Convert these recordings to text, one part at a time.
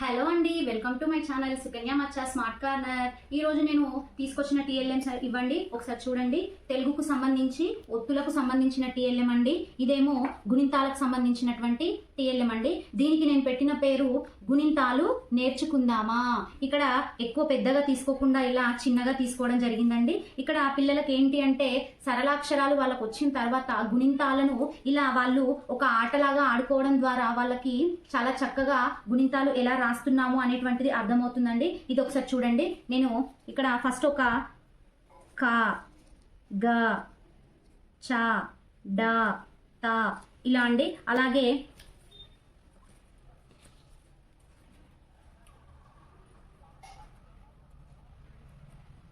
Hello అండి welcome to my channel Sukanya Maccha smart corner. ఈ రోజు నేను తీసుకొచ్చిన టీఎల్ఎం ఇవ్వండి ఒకసారి చూడండి. తెలుగుకు సంబంధించి ఒత్తులకు సంబంధించిన టీఎల్ఎం అండి. ఇదేమో గుణింతాలకు సంబంధించినటువంటి టీఎల్ఎం అండి. దీనికి నేను పెట్టిన పేరు గుణింతాలు నేర్చుకుందామా? ఇక్కడ ఎక్కువ పెద్దగా తీసుకోకుండా ఇలా చిన్నగా తీసుకోవడం జరిగిందండి. ఇక్కడ పిల్లలకి ఏంటి అంటే సరళాక్షరాలు వాళ్ళకు వచ్చిన తర్వాత గుణింతాలను ఇలా వాళ్ళు ఒక ఆటలాగా ఆడుకోవడం ద్వారా వాళ్ళకి చాలా చక్కగా గుణింతాలు ఎలా రాస్తున్నాము అనేటువంటిది అర్థమవుతుందండి. ఇది ఒకసారి చూడండి. నేను ఇక్కడ ఫస్ట్ ఒక క గ చ డ త ఇలా అండి. అలాగే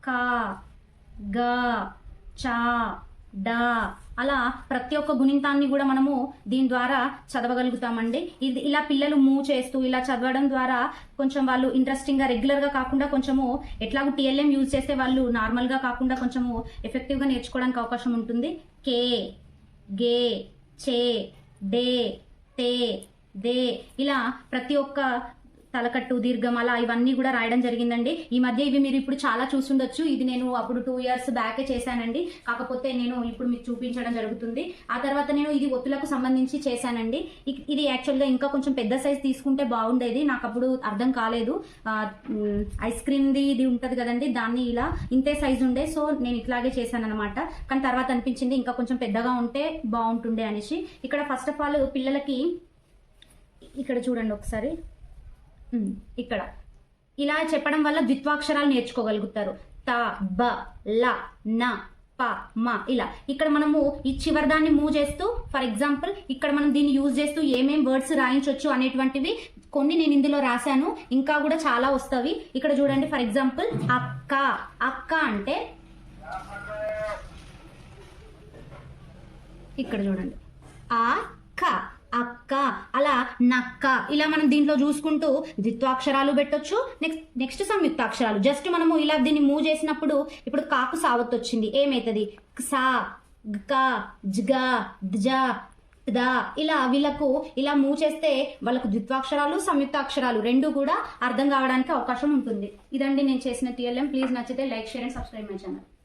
క గ చ డా. అలా ప్రతి ఒక్క గుణింతాన్ని కూడా మనము దీని ద్వారా చదవగలుగుతామండి. ఇది ఇలా పిల్లలు మూవ్ చేస్తూ ఇలా చదవడం ద్వారా కొంచెం వాళ్ళు ఇంట్రెస్టింగ్గా రెగ్యులర్గా కాకుండా కొంచెము ఎట్లాగో టీఎల్ఎం యూజ్ చేస్తే వాళ్ళు నార్మల్గా కాకుండా కొంచెము ఎఫెక్టివ్గా నేర్చుకోవడానికి అవకాశం ఉంటుంది. కే గే చే డే తే దే. ఇలా ప్రతి ఒక్క తలకట్టు దీర్ఘం అలా ఇవన్నీ కూడా రాయడం జరిగిందండి. ఈ మధ్య ఇవి మీరు ఇప్పుడు చాలా చూసుండొచ్చు ఇది నేను అప్పుడు టూ ఇయర్స్ బ్యాకే చేశానండి. కాకపోతే నేను ఇప్పుడు మీకు చూపించడం జరుగుతుంది. ఆ తర్వాత నేను ఇది ఒత్తులకు సంబంధించి చేశానండి. ఇది యాక్చువల్గా ఇంకా కొంచెం పెద్ద సైజ్ తీసుకుంటే బాగుండేది. నాకు అప్పుడు అర్థం కాలేదు. ఐస్ క్రీమ్ది ఇది ఉంటుంది కదండి. దాన్ని ఇలా ఇంతే సైజ్ ఉండే. సో నేను ఇట్లాగే చేశాను అనమాట కానీ తర్వాత అనిపించింది ఇంకా కొంచెం పెద్దగా ఉంటే బాగుంటుండే అనేసి. ఇక్కడ ఫస్ట్ ఆఫ్ ఆల్ పిల్లలకి ఇక్కడ చూడండి ఒకసారి. ఇక్కడ. ఇలా చెప్పడం వల్ల ద్విత్వాక్షరాలు నేర్చుకోగలుగుతారు. త బ ల న ప మ ఇలా. ఇక్కడ మనము ఈ చివరి దాన్ని మూవ్ చేస్తూ ఫర్ ఎగ్జాంపుల్ ఇక్కడ మనం దీన్ని యూజ్ చేస్తూ ఏమేం వర్డ్స్ రాయించవచ్చు అనేటువంటివి కొన్ని నేను ఇందులో రాశాను. ఇంకా కూడా చాలా వస్తాయి ఇక్కడ చూడండి ఫర్ ఎగ్జాంపుల్ అక్క. అక్క అంటే ఇక్కడ చూడండి. ఆ నక్క. ఇలా మనం దీంట్లో చూసుకుంటూ ద్విత్వాక్షరాలు పెట్టొచ్చు. Next next సంయుక్తాక్షరాలు. జస్ట్ మనము ఇలా దీన్ని మూవ్ చేసినప్పుడు ఇప్పుడు కాకు సావత్ వచ్చింది ఏమైతుంది సా క జ్గ జ్జ ద. ఇలా వీళ్ళకు ఇలా మూవ్ చేస్తే వాళ్ళకు ద్విత్వాక్షరాలు సంయుక్తాక్షరాలు రెండు కూడా అర్థం కావడానికి అవకాశం ఉంటుంది. ఇదండి నేను చేసిన టీఎల్ఎం ప్లీజ్ నచ్చితే like share and subscribe my channel